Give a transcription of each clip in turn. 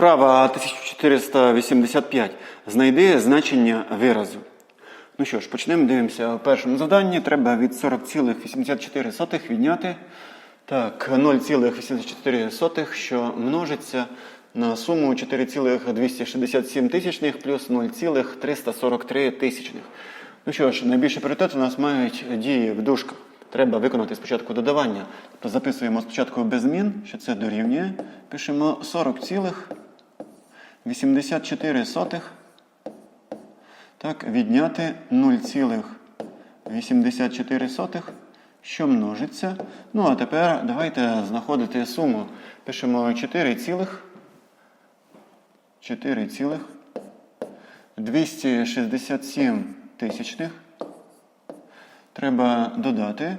Вправа 1485. Знайди значення виразу. Ну що ж, почнемо. Дивимося. У першому завданні треба від 40,84 відняти так, 0,84, що множиться на суму 4,267 тисячних плюс 0,343 тисячних. Ну що ж, найбільший пріоритет у нас мають дії в дужках. Треба виконати спочатку додавання. Тобто записуємо спочатку без змін, що це дорівнює. Пишемо 40,84. Так, відняти 0,84, що множиться. Ну, а тепер давайте знаходити суму. Пишемо 4 цілих. 4 цілих. 267 тисячних. Треба додати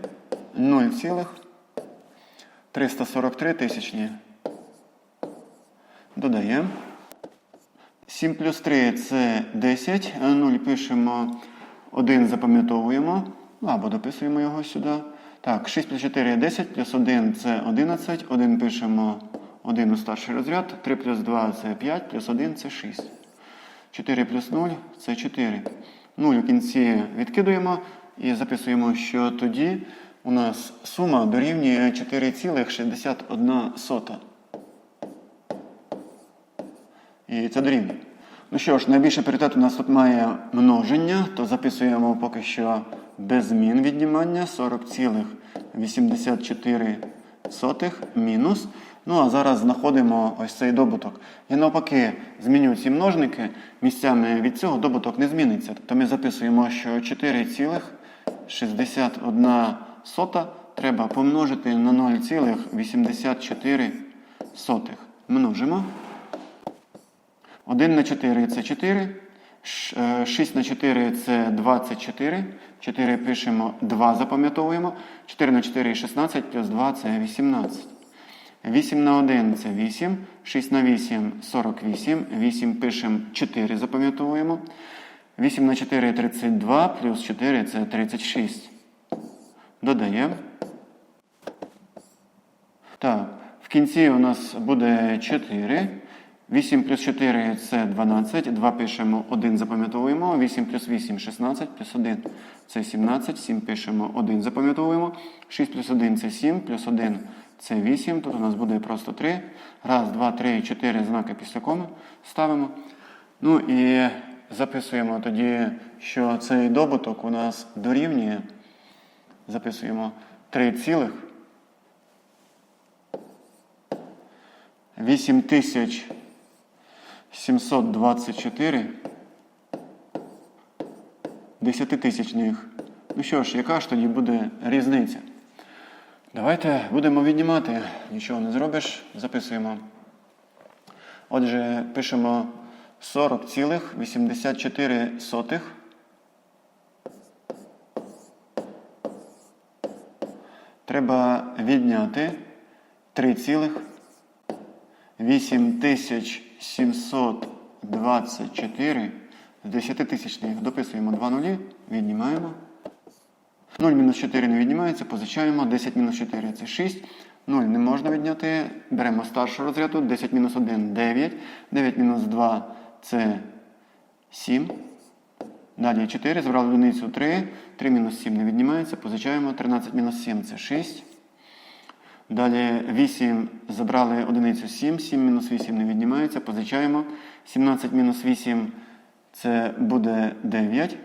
0,343 тисячні. Додаємо. 7 плюс 3 це 10. 0 пишемо, 1 запам'ятовуємо. Ну, Або дописуємо його сюди. Так, 6 плюс 4 10, плюс 1 це 11. 1 пишемо 1 у старший розряд. 3 плюс 2 це 5, плюс 1 це 6. 4 плюс 0 це 4. 0 у кінці відкидуємо і записуємо, що тоді у нас сума дорівнює 4,61. І це дорівнює. Ну що ж, найбільший пріоритет у нас тут має множення, то записуємо поки що без змін віднімання 40,84 мінус. Ну а зараз знаходимо ось цей добуток. Я навпаки зміню ці множники місцями від цього добуток не зміниться. Тобто ми записуємо, що 4,61 треба помножити на 0,84. Множимо. 1 на 4 це 4. 6 на 4 це 24. 4 пишемо 2, запам'ятовуємо. 4 на 4 16 плюс 2 це 18. 8 на 1 це 8. 6 на 8 48. 8 пишемо 4, запам'ятовуємо. 8 на 4 32 плюс 4 це 36. Додаємо. Так, в кінці у нас буде 4. 8 плюс 4 це 12. 2 пишемо 1, запам'ятовуємо. 8 плюс 8 16, плюс 1 це 17. 7 пишемо 1, запам'ятовуємо. 6 плюс 1 це 7, плюс 1 це 8. Тут у нас буде просто 3. Раз, 2, 3, 4 знаки після коми ставимо. Ну і записуємо тоді, що цей добуток у нас дорівнює. Записуємо 3 цілих. 8 тисяч 724 десятитисячних. Ну що ж, яка ж тоді буде різниця? Давайте будемо віднімати. Нічого не зробиш. Записуємо. Отже, пишемо 40,84. Треба відняти 3 цілих 8724 з 10 тисячних дописуємо 2 нулі, віднімаємо. 0 мінус 4 не віднімається, позичаємо. 10 мінус 4 це 6. 0 не можна відняти. Беремо старшу розряду. 10 мінус 1 9. 9 мінус 2 це 7. Далі 4. Забрали одиницю 3. 3 мінус 7 не віднімається, позичаємо. 13 мінус 7 це 6. Далі 8 забрали одиницю 7, 7 мінус 8 не віднімається, позичаємо. 17 мінус 8 це буде 9.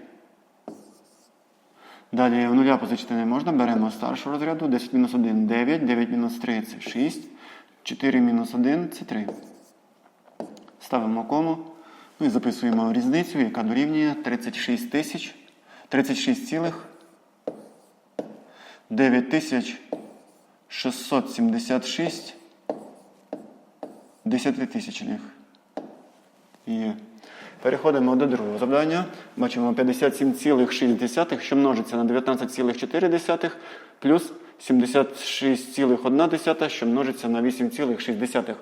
Далі в нуля позичити не можна. Беремо старшу розряду. 10 мінус 1 9, 9 мінус 3 це 6. 4 мінус 1 це 3. Ставимо кому. Ну і записуємо різницю, яка дорівнює 36 тисяч. 36 цілих 9 тисяч 676 десятитисячних. Є. Переходимо до другого завдання. Бачимо 57,6, що множиться на 19,4 плюс 76,1, що множиться на 8,6.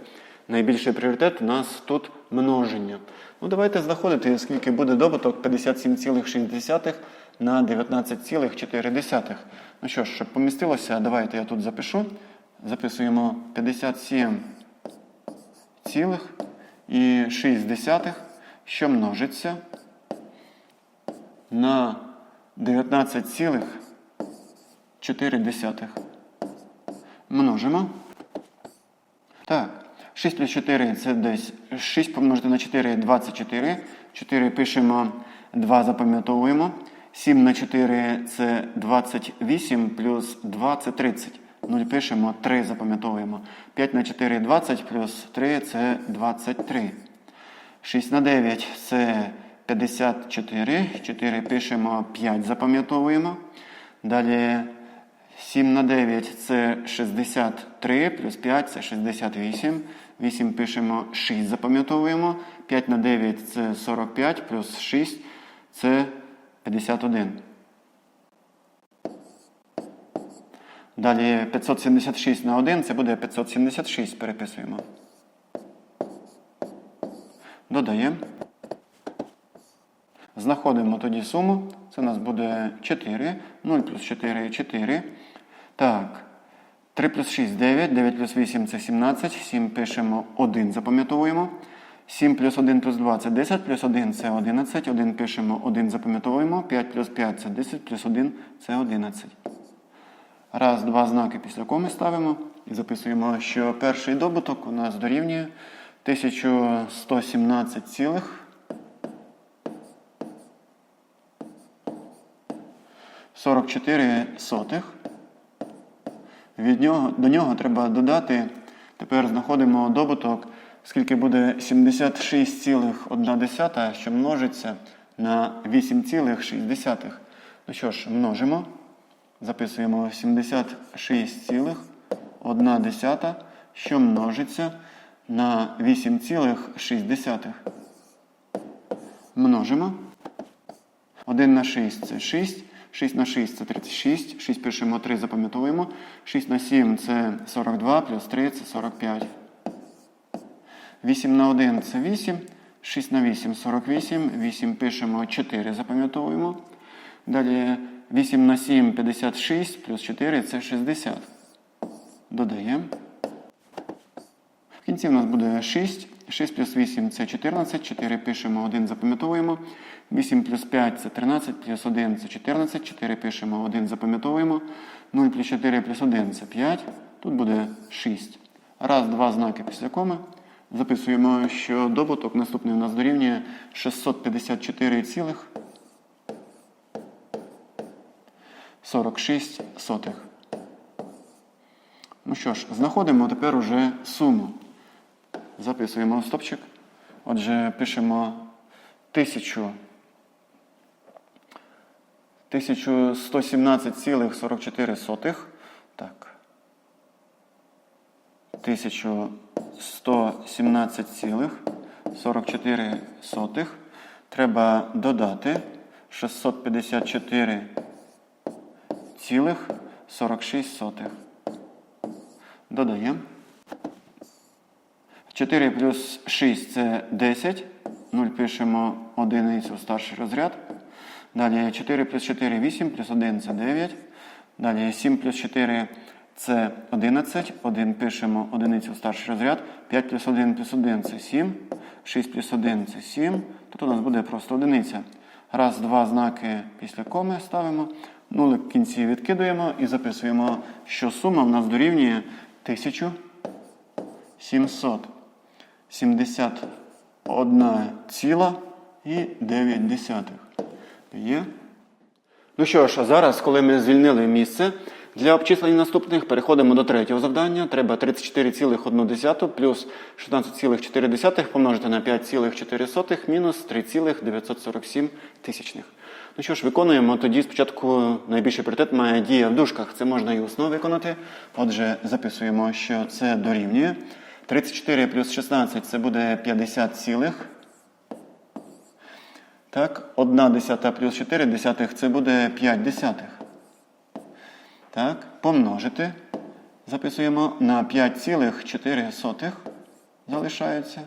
Найбільший пріоритет у нас тут множення. Ну, давайте знаходити, скільки буде добуток 57,6 на 19,4. Ну що ж, щоб помістилося, давайте я тут запишу. Записуємо 57 цілих і 6 десятих, що множиться на 19,4. Множимо. Так, 6 плюс 4 це десь 6 помножити на 4 24. 4 пишемо, 2 запам'ятовуємо. 7 на 4 це 28 плюс 2 це 30. 0 пишемо, 3 запам'ятовуємо. 5 на 4 20 плюс 3 це 23. 6 на 9 це 54. 4 пишемо, 5 запам'ятовуємо. Далі 7 на 9 це 63, плюс 5 це 68. 8 пишемо 6, запам'ятовуємо. 5 на 9 це 45, плюс 6 це 51. Далі 576 на 1 це буде 576, переписуємо. Додаємо. Знаходимо тоді суму. Це у нас буде 4. 0 плюс 4 4. Так. 3 плюс 6 9. 9 плюс 8 це 17. 7 пишемо 1, запам'ятовуємо. 7 плюс 1 плюс 2 це 10, плюс 1 це 11. 1 пишемо 1, запам'ятовуємо. 5 плюс 5 це 10, плюс 1 це 11. Раз, два знаки після коми ставимо і записуємо, що перший добуток у нас дорівнює 1117 цілих 44 сотих. Від нього, до нього треба додати, тепер знаходимо добуток, скільки буде 76,1, що множиться на 8,6. Ну що ж, множимо. Записуємо 76,1, що множиться на 8,6. Множимо. 1 на 6 це 6. 6 на 6 це 36. 6 пишемо 3, запам'ятовуємо. 6 на 7 це 42, плюс 3 це 45. 8 на 1 це 8. 6 на 8 48. 8 пишемо 4, запам'ятовуємо. Далі 8 на 7 56, плюс 4 це 60. Додаємо. В кінці в нас буде 6. 6 плюс 8 це 14. 4 пишемо 1, запам'ятовуємо. 8 плюс 5 це 13, плюс 1 це 14. 4 пишемо 1, запам'ятовуємо. 0 плюс 4 плюс 1 це 5. Тут буде 6. Раз, два знаки після коми. Записуємо, що добуток наступний у нас дорівнює 654 цілих 46 сотих. Ну що ж, знаходимо тепер уже суму. Записуємо стопчик. Отже, пишемо 1000. 1117,44. Так. 1117,44. Треба додати 654 цілих 46 сотих. Додаємо. 4 плюс 6 це 10. 0 пишемо одиницю старший розряд. Далі 4 плюс 4 8, плюс 1 це 9. Далі 7 плюс 4 це 11. 1 пишемо одиницю в старший розряд. 5 плюс 1 плюс 1 це 7. 6 плюс 1 це 7. Тут у нас буде просто одиниця. Раз, два знаки після коми ставимо. Нулик в кінці відкидуємо і записуємо, що сума в нас дорівнює 1771,9. Є? Ну що ж, а зараз, коли ми звільнили місце, для обчислення наступних переходимо до третього завдання. Треба 34,1 плюс 16,4 помножити на 5,4 мінус 3,947 тисячних. Ну що ж, виконуємо. Тоді спочатку найбільший пріоритет має дія в дужках. Це можна і усно виконати. Отже, записуємо, що це дорівнює. 34 плюс 16 це буде 50 цілих. Так, 1 десята плюс 4 десятих це буде 5 десятих. Так, помножити. Записуємо на 5,4 залишається.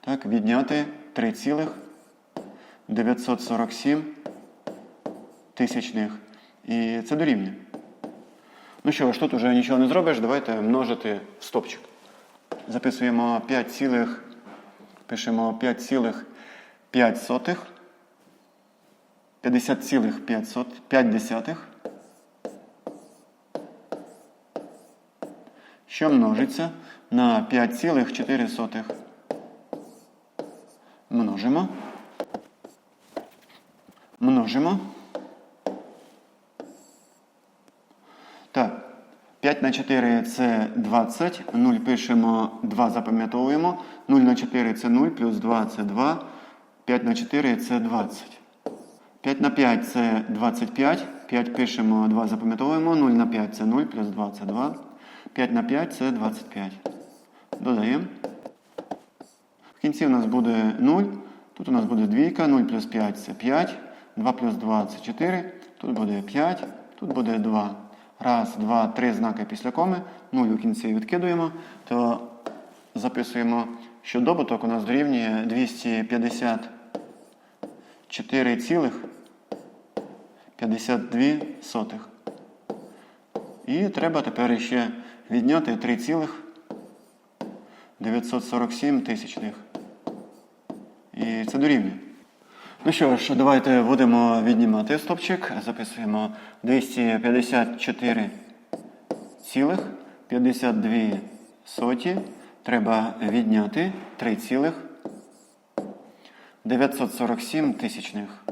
Так, відняти 3,947 тисячних. І це дорівнює. Ну що ж, тут вже нічого не зробиш, давайте множити в стопчик. Записуємо 5 цілих, пишемо 5 50,5, що множиться на 5,4. Множимо. Множимо. Так, 5 на 4 це 20. 0 пишемо, 2 запам'ятовуємо. 0 на 4 це 0, плюс 2 це 2. 5 на 4 це 20. 5 на 5 це 25. 5 пишемо, 2 запам'ятовуємо. 0 на 5 це 0, плюс 2 це 2. 5 на 5 це 25. Додаємо. В кінці у нас буде 0. Тут у нас буде 2, 0 плюс 5 це 5. 2 плюс 2 це 4. Тут буде 5, тут буде 2. Раз, два, три знаки після коми. 0 у кінці відкидуємо, то записуємо, що добуток у нас дорівнює 250. 4,52. І треба тепер ще відняти 3,947 тисячних. І це дорівнює. Ну що ж, давайте будемо віднімати стопчик. Записуємо 254,52. Треба відняти 3 947 тисячних.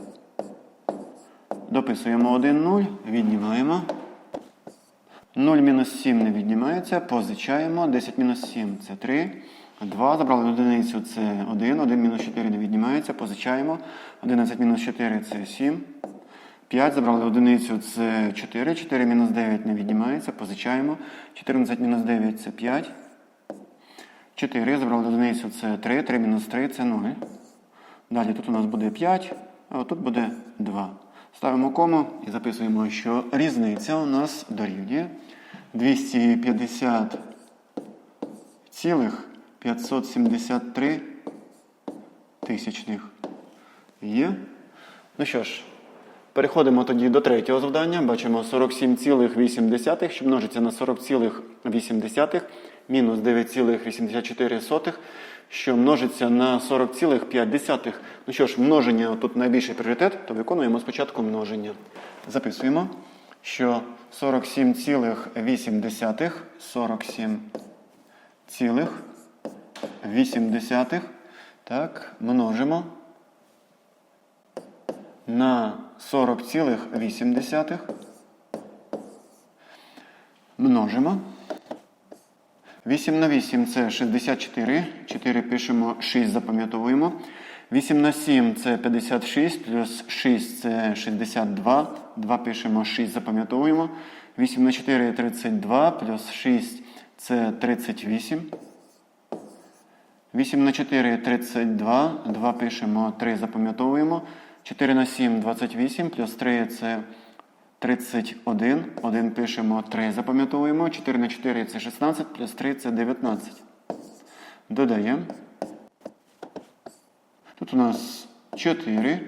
Дописуємо 1 0, віднімаємо. 0 мінус 7 не віднімається, позичаємо. 10 мінус 7 це 3. 2. Забрали одиницю це 1. 1 мінус 4 не віднімається, позичаємо. 11 мінус 4 це 7. 5. Забрали одиницю це 4. 4 мінус 9 не віднімається, позичаємо. 14 мінус 9 це 5. 4. Забрали одиницю це 3. 3 мінус 3 це 0. Далі тут у нас буде 5, а тут буде 2. Ставимо кому і записуємо, що різниця у нас дорівнює 250 цілих 573 тисячних. Є. Ну що ж, переходимо тоді до третього завдання. Бачимо 47,8, що множиться на 40,8, мінус 9,84, що множиться на 40,5. Ну що ж, множення тут найбільший пріоритет, то виконуємо спочатку множення. Записуємо, що 47,8, 47 цілих 8 так, множимо на 40,8. Множимо. 8 на 8 це 64. 4 пишемо, 6 запам'ятовуємо. 8 на 7 це 56, плюс 6 це 62. 2 пишемо, 6 запам'ятовуємо. 8 на 4 32, плюс 6 це 38. 8 на 4 32. 2 пишемо, 3 запам'ятовуємо. 4 на 7 28, плюс 3 це 31. 1 пишемо, 3 запам'ятовуємо. 4 на 4 це 16, плюс 3 це 19. Додаємо. Тут у нас 4.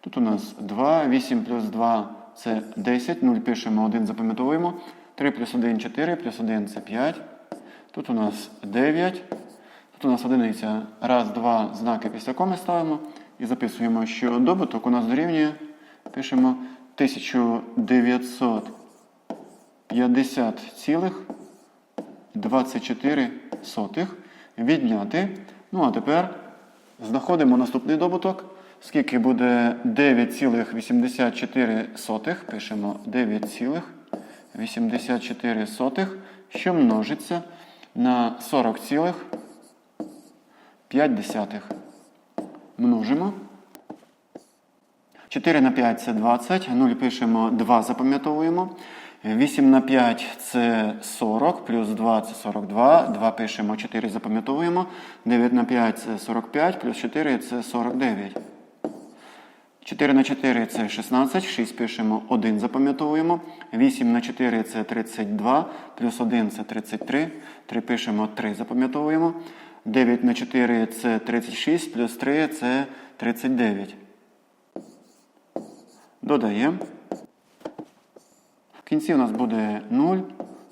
Тут у нас 2. 8 плюс 2 це 10. 0 пишемо, 1 запам'ятовуємо. 3 плюс 1 4, плюс 1 це 5. Тут у нас 9. Тут у нас одиниця. Раз, два знаки після коми ставимо. І записуємо, що добуток у нас дорівнює. Пишемо 1950,24. Відняти. Ну, а тепер знаходимо наступний добуток. Скільки буде 9,84. Пишемо 9,84, що множиться на 40,5. Множимо. 4 на 5 це 20. 0 пишемо 2, запам'ятовуємо. 8 на 5 це 40, плюс 2 це 42. 2 пишемо 4, запам'ятовуємо. 9 на 5 це 45, плюс 4 це 49. 4 на 4 це 16, 6 пишемо 1, запам'ятовуємо. 8 на 4 це 32, плюс 1 це 33. 3 пишемо 3, запам'ятовуємо. 9 на 4 це 36, плюс 3 це 39. Додаємо. кінці у нас буде 0,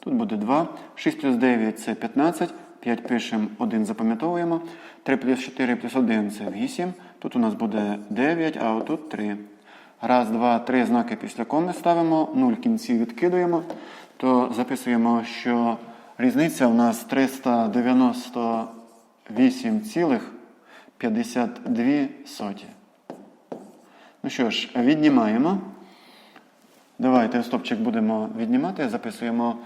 тут буде 2. 6 плюс 9 це 15. 5 пишемо, 1 запам'ятовуємо. 3 плюс 4 плюс 1 це 8. Тут у нас буде 9, а отут 3. Раз, два, три знаки після коми ставимо, 0 в кінці відкидуємо, то записуємо, що різниця у нас 398,52 соті. Ну що ж, віднімаємо. Давайте стопчик будемо віднімати. Записуємо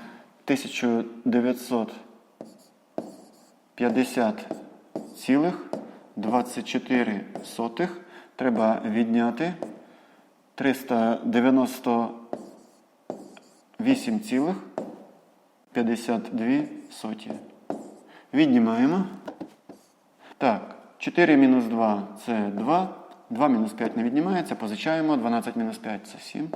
1950,24 сотих. Треба відняти 398,52 соті. Віднімаємо. Так, 4 мінус 2 це 2. 2 мінус 5 не віднімається, позичаємо. 12 мінус 5 це 7.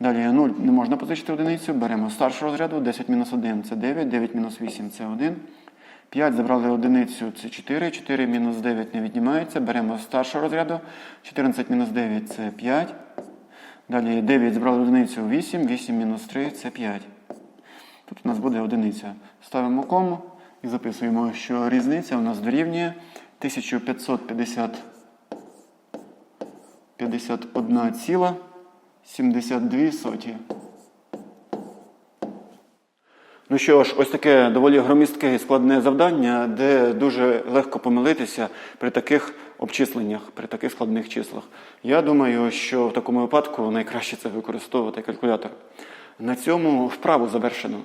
Далі 0 не можна позичити одиницю. Беремо старшого розряду. 10 мінус 1 це 9, 9 мінус 8 це 1. 5 забрали одиницю це 4. 4 мінус 9 не віднімається. Беремо старшого розряду. 14 мінус 9 це 5. Далі 9 забрали одиницю 8, 8 мінус 3 це 5. Тут у нас буде одиниця. Ставимо кому і записуємо, що різниця у нас дорівнює 1550 51,72 соті. Ну що ж, ось таке доволі громістке і складне завдання, де дуже легко помилитися при таких обчисленнях, при таких складних числах. Я думаю, що в такому випадку найкраще це використовувати калькулятор. На цьому вправу завершено.